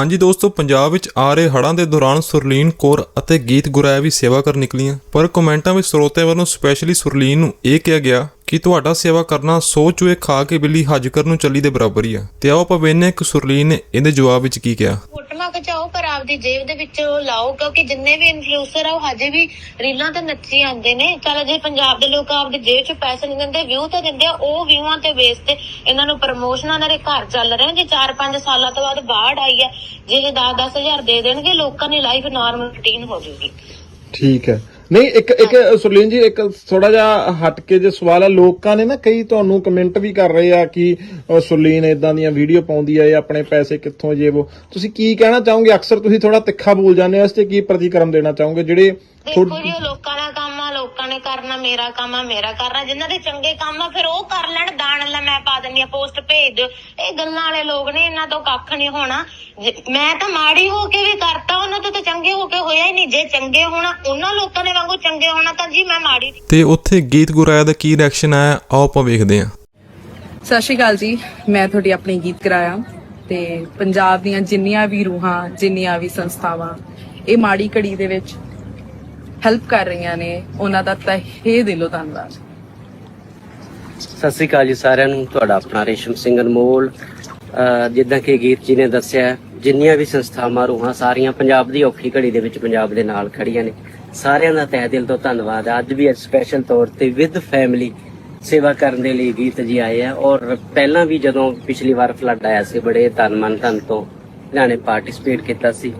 ਹਾਂਜੀ ਦੋਸਤੋ, ਪੰਜਾਬ ਵਿੱਚ ਆ ਰਹੇ ਹੜ੍ਹਾਂ ਦੇ ਦੌਰਾਨ ਸੁਰਲੀਨ ਕੌਰ ਅਤੇ ਗੀਤ ਗੁਰਾਇਆ ਵੀ ਸੇਵਾ ਕਰਨ ਨਿਕਲੀਆਂ। ਪਰ ਕਮੈਂਟਾਂ ਵਿੱਚ ਸਰੋਤਿਆਂ ਵੱਲੋਂ ਸਪੈਸ਼ਲੀ ਸੁਰਲੀਨ ਨੂੰ ਇਹ ਕਿਹਾ ਗਿਆ ਕਿ ਤੁਹਾਡਾ ਸੇਵਾ ਕਰਨਾ ਸੋ ਚੂਹੇ ਖਾ ਕੇ ਬਿੱਲੀ ਹੱਜ ਕਰਨ ਨੂੰ ਚੱਲੀ ਦੇ ਬਰਾਬਰ ਹੀ ਆ। ਤੇ ਆਓ ਆਪਾਂ ਵੇਖਦੇ ਹਾਂ ਕਿ ਸੁਰਲੀਨ ਨੇ ਇਹਦੇ ਜਵਾਬ ਵਿੱਚ ਕੀ ਕਿਹਾ। ਫੋਟੋਆਂ ਖਿਚਾਓ ਪਰ ਆਪਦੀ ਜੇਬ ਦੇ ਵਿੱਚ ਲਾਓ, ਕਿਉਂਕਿ ਜਿੰਨੇ ਵੀ ਇਨਫਲੂਐਂਸਰ ਆ, ਉਹ ਹਜੇ ਵੀ ਰੀਲਾਂ ਤੇ ਨੱਚੀ ਆਉਂਦੇ ਨੇ। ਚਲ ਜੇ ਪੰਜਾਬ ਦੇ ਲੋਕ ਆਪਦੀ ਜੇਬ 'ਚ ਪੈਸੇ ਨਹੀਂ ਦਿੰਦੇ ਵਿਊ ਤਾਂ ਦਿੰਦੇ ਆ, ਉਹ ਵਿਊਆਂ ਤੇ ਬੇਸ ਤੇ ਇਹਨਾਂ ਨੂੰ ਪ੍ਰਮੋਸ਼ਨਾਂ ਨਾਲ ਘਰ ਚੱਲ ਰਹੇ ਆ। ਜੇ 4-5 ਸਾਲਾਂ ਤੋਂ ਬਾਅਦ ਬਾੜ ਆਈ ਹੈ, ਜੇ 10-10 ਦੇ ਦੇਣਗੇ, ਲੋਕਾਂ ਦੀ ਲਾਈਫ ਨਾਰਮਲ ਰੂਟੀਨ ਹੋ ਜਾਊਗੀ। ਠੀਕ ਹੈ। ਨਹੀਂ ਇੱਕ ਇੱਕ ਸੁਰਲੀਨ ਜੀ ਇੱਕ ਥੋੜਾ ਜਿਹਾ ਹਟ ਕੇ ਜੇ ਸਵਾਲ ਹੈ ਲੋਕਾਂ ਨੇ ਨਾ ਕਈ ਤੁਹਾਨੂੰ ਕਮੈਂਟ ਵੀ ਕਰ ਰਹੇ ਆ ਕਿ ਸੁਰਲੀਨ ਇਦਾਂ ਦੀਆਂ ਵੀਡੀਓ ਪਾਉਂਦੀ ਆ ਇਹ ਆਪਣੇ ਪੈਸੇ ਕਿੱਥੋਂ ਜੇ ਉਹ ਤੁਸੀਂ ਕੀ ਕਹਿਣਾ ਚਾਹੋਗੇ? ਅਕਸਰ ਤੁਸੀਂ ਥੋੜਾ ਤਿੱਖਾ ਬੋਲ ਜਾਂਦੇ ਹੋ ਇਸ ਤੇ ਕੀ ਪ੍ਰਤੀਕਰਮ ਦੇਣਾ ਚਾਹੋਗੇ? ਜਿਹੜੇ ਦੇਖੋ ਜੀ ਉਹ ਲੋਕਾਂ ਦਾ ਕੰਮ ਆ ਲੋਕਾਂ ਨੇ ਕਰਨਾ ਮੇਰਾ ਕੰਮ ਆ ਮੇਰਾ ਕਰਨਾ ਜਿਨ੍ਹਾਂ ਦੇ ਚੰਗੇ ਕੰਮ ਆ ਫਿਰ ਉਹ ਕਰ ਲੈਣ ਦਾਣ ਲੈ ਮੈਂ ਪਾ ਦਿੰਦੀ ਆ ਪੋਸਟ ਭੇਜ ਦਿਓ। ਇਹ ਗੱਲਾਂ ਵਾਲੇ ਲੋਕ ਨੇ ਇਹਨਾਂ ਤੋਂ ਕੱਖ ਨਹੀਂ ਹੋਣਾ। ਮੈਂ ਤਾਂ ਮਾੜੀ ਹੋ ਕੇ ਵੀ ਕਰਤਾ ਉਹਨਾਂ ਤੋਂ ਤਾਂ ਚੰਗੇ ਹੋ ਕੇ ਹੋਇਆ ਹੀ ਨਹੀਂ। ਜੇ ਚੰਗੇ ਹੋਣਾ ਉਹਨਾਂ ਲੋਕਾਂ ਦੇ ਵਾਂਗੂ ਚੰਗੇ ਹੋਣਾ ਤਾਂ ਜੀ ਮੈਂ ਮਾੜੀ ਤੇ ਉੱਥੇ ਗੀਤ ਗੁਰਾਇਆ ਦਾ ਕੀ ਰਿਐਕਸ਼ਨ ਆਇਆ? ਆਓ ਆਪਾਂ ਵੇਖਦੇ ਹਾਂ। ਸਤਿ ਸ਼੍ਰੀ ਅਕਾਲ ਜੀ ਮੈਂ ਤੁਹਾਡੀ ਆਪਣੀ ਗੀਤ ਕਰਾਇਆ ਤੇ ਪੰਜਾਬ ਦੀਆਂ ਜਿੰਨੀਆਂ ਵੀ ਰੂਹਾਂ ਜਿੰਨੀਆਂ ਵੀ ਸੰਸਥਾਵਾਂ ਇਹ ਮਾੜੀ ਘੜੀ ਦੇ ਵਿੱਚ ਹੈਲਪ ਕਰ ਰਹੀਆਂ ਨੇ, ਉਹਨਾਂ ਦਾ ਤਹਿ ਦਿਲੋਂ ਧੰਨਵਾਦ। ਸਤਿ ਸ੍ਰੀ ਅਕਾਲ ਜੀ ਸਾਰਿਆਂ ਨੂੰ, ਤੁਹਾਡਾ ਆਪਣਾ ਰੇਸ਼ਮ ਸਿੰਘ ਅਨਮੋਲ ਜਿੱਦਾਂ ਕਿ ਗੀਤ ਜੀ ਨੇ ਦੱਸਿਆ, ਜਿੰਨੀਆਂ ਵੀ ਸੰਸਥਾਵਾਂ, ਰੂਹਾਂ ਸਾਰੀਆਂ ਪੰਜਾਬ ਦੀ ਔਖੀ ਘੜੀ ਦੇ ਵਿੱਚ ਪੰਜਾਬ ਦੇ ਨਾਲ ਖੜੀਆਂ ਨੇ। ਸਾਰਿਆਂ ਦਾ ਤਹਿ ਦਿਲ ਤੋਂ ਧੰਨਵਾਦ। ਅੱਜ ਵੀ ਸਪੈਸ਼ਲ ਤੌਰ ਤੇ ਵਿਦ ਫੈਮਿਲੀ ਸੇਵਾ ਕਰਨ ਦੇ ਲਈ ਗੀਤ ਜੀ ਆਏ ਆ। ਔਰ ਪਹਿਲਾਂ ਵੀ ਜਦੋਂ ਪਿਛਲੀ ਵਾਰ ਫਲੱਡ ਆਇਆ ਸੀ, ਬੜੇ ਤਨ ਮਨ ਧਨ ਤੋਂ ਇਹਨਾਂ ਨੇ ਪਾਰਟਿਸਿਪੇਟ ਕੀਤਾ ਸੀ।